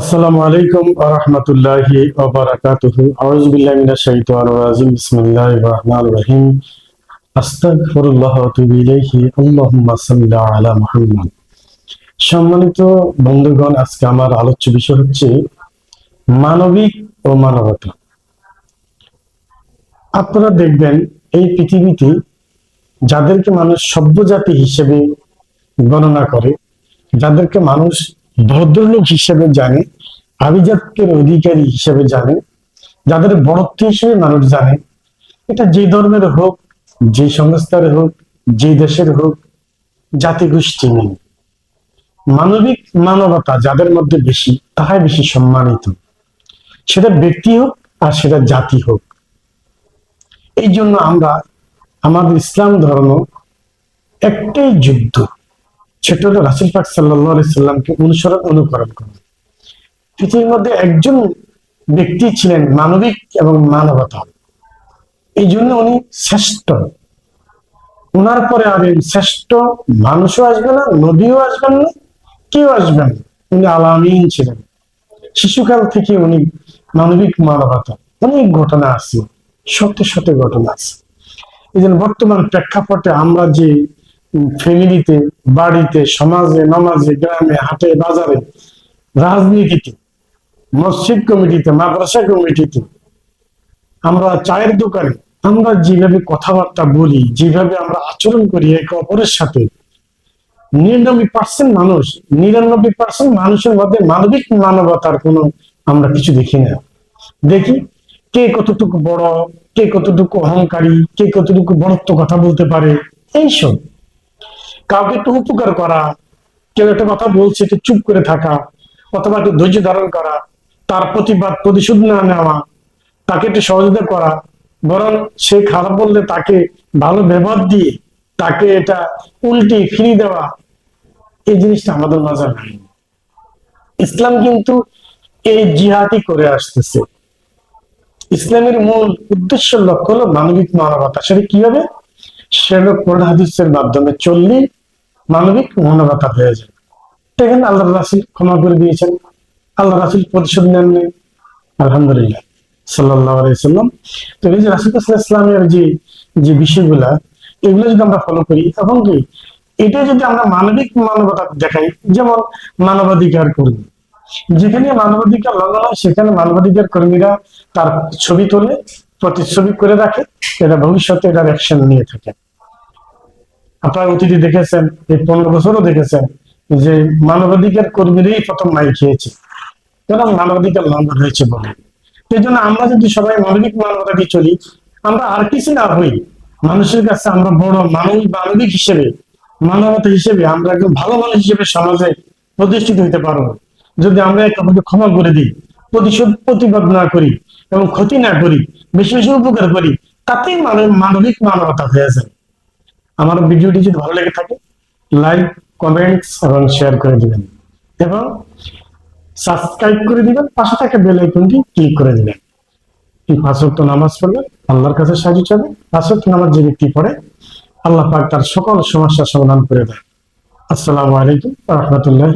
আসসালামু আলাইকুম রহমতুল্লাহি ওবারাকাতুহু আউযু বিল্লাহি মিনাশ শাইতানির রাজিম। বিসমিল্লাহির রহমানির রহিম। আস্তাগফিরুল্লাহ ওয়া আতুবু ইলাইহি। আল্লাহুম্মা সাল্লি আলা মুহাম্মদ। সম্মানিত বন্ধুগণ, আজকে আমার আলোচ্য বিষয় হচ্ছে মানবিক ও মানবতা। আপনারা দেখবেন এই পৃথিবীতে যাদেরকে মানুষ সভ্য জাতি হিসেবে গণনা করে, যাদেরকে মানুষ ভদ্রলোক হিসেবে জানে, আভিজাত্যের অধিকারী হিসেবে জানে, যাদের বড়ত্ব হিসেবে মানুষ জানে। এটা যে ধর্মের হোক, যে সংস্থার হোক, যে দেশের হোক জাতি গোষ্ঠী নেই। মানবিক মানবতা যাদের মধ্যে বেশি, তাহাই বেশি সম্মানিত। সেটা ব্যক্তি হোক আর সেটা জাতি হোক। এই জন্য আমরা আমাদের ইসলাম ধর্ম একটাই যুদ্ধ। সেটা হলো রাসুল পাক সাল্লাহ সাল্লামকে অনুসরণ অনুকরণ করা। পৃথিবীর মধ্যে একজন ব্যক্তি ছিলেন মানবিক এবং মানবতা। এই জন্য উনি শ্রেষ্ঠ। ওনার পরে আর শ্রেষ্ঠ মানুষও আসবে না নদীও আসবেন না, কেউ আসবেন উনি আলামিন ছিলেন। শিশুকাল থেকে উনি মানবিক মানবতা। অনেক ঘটনা আছে, শত শত ঘটনা আছে। এই জন্য বর্তমান প্রেক্ষাপটে আমরা যে ফ্যামিলিতে, বাড়িতে, সমাজে, নমাজে, গ্রামে, হাটে, বাজারে, রাজনীতিতে, মসজিদ কমিটিতে, মাদ্রাসা কমিটিতে, আমরা চায়ের দোকানে, আমরা যেভাবে কথাবার্তা বলি, যেভাবে আমরা আচরণ করি একে অপরের সাথে, নিরানব্বই পার্সেন্ট মানুষ, নিরানব্বই পার্সেন্ট মানুষের মধ্যে মানবিক মানবতার কোনো আমরা কিছু দেখি না। দেখি কে কতটুকু বড়, কে কতটুকু অহংকারী, কে কতটুকু বড়ত্ব কথা বলতে পারে, এইসব। কাউকে একটু উপকার করা। কেউ একটা কথা বলছে, একটু চুপ করে থাকা, অথবা একটু ধৈর্য ধারণ করা, তার প্রতিবাদ, প্রতিশোধ না নেওয়া, তাকে একটু সহযোগিতা করা, বরং সে খারাপ বললে তাকে ভালো ব্যবহার দিয়ে তাকে এটা উল্টি ফিরিয়ে দেওয়া, এই জিনিসটা আমাদের মাঝে নাই। ইসলাম কিন্তু এই জিহাদি করে আসতেছে। ইসলামের মূল উদ্দেশ্য লক্ষ্য হলো মানবিক মানবতা। সেটা কি হবে সেটা কোরআন হাদিসের মাধ্যমে চললে মানবিক মানবতা হয়ে যায়। দেখেন আল্লাহ রাসুল ক্ষমা করে দিয়েছেন। আল্লাহ রাসুল প্রতিশোধ নেননি। আলহামদুলিল্লাহ। সাল্লাহ সাল্লাম তো এই যে রাসুল ইসলামের যে যে বিষয়গুলা, এগুলো যদি আমরা ফলো করি এবং কি? এটা যদি আমরা মানবিক মানবতা দেখাই, যেমন মানবাধিকার কর্মী। যেখানে মানবাধিকার লঙ্ঘন হয়, সেখানে মানবাধিকার কর্মীরা তার ছবি তোলে, প্রতিচ্ছবি করে রাখে এটা ভবিষ্যতে এটার অ্যাকশন নিয়ে থাকে। আপনার অতীতে দেখেছেন, এই পনেরো বছরও দেখেছেন যে মানবাধিকার কর্মীরাই প্রথম মাই খেয়েছে। কারণ মানবাধিকার লঙ্ঘন হয়েছে বলে। এই জন্য আমরা যদি সবাই মানবিক মানবতা দিয়ে চলি, আমরা আর কিছু না হই। মানুষের কাছে আমরা বড় মানবিক মানবিক হিসেবে, মানবতা হিসেবে, আমরা একজন ভালো মানুষ হিসেবে সমাজে প্রতিষ্ঠিত হইতে পারব। যদি আমরা একে অপরকে ক্ষমা করে দিই, প্রতিশোধ, প্রতিবাদ না করি এবং ক্ষতি না করি, বেশি বেশি উপকার করি, তাতেই মানবিক মানবতা হয়ে যায়। আমার ভিডিওটি যদি ভালো লেগে থাকে লাইক কমেন্টস এবং শেয়ার করে দিবেন। এবং সাবস্ক্রাইব করে দিবেন, পাশে থাকা বেল আইকনটি ক্লিক করে দিবেন। এই পাঁচ ওয়াক্ত নামাজ পড়লে আল্লাহর কাছে সাহায্য চাবে, পাঁচ ওয়াক্ত নামাজ যে ব্যক্তি পড়ে, আল্লাহ পাক তার সকল সমস্যার সমাধান করে দেয়। আসসালামু আলাইকুম রহমতুল্লাহ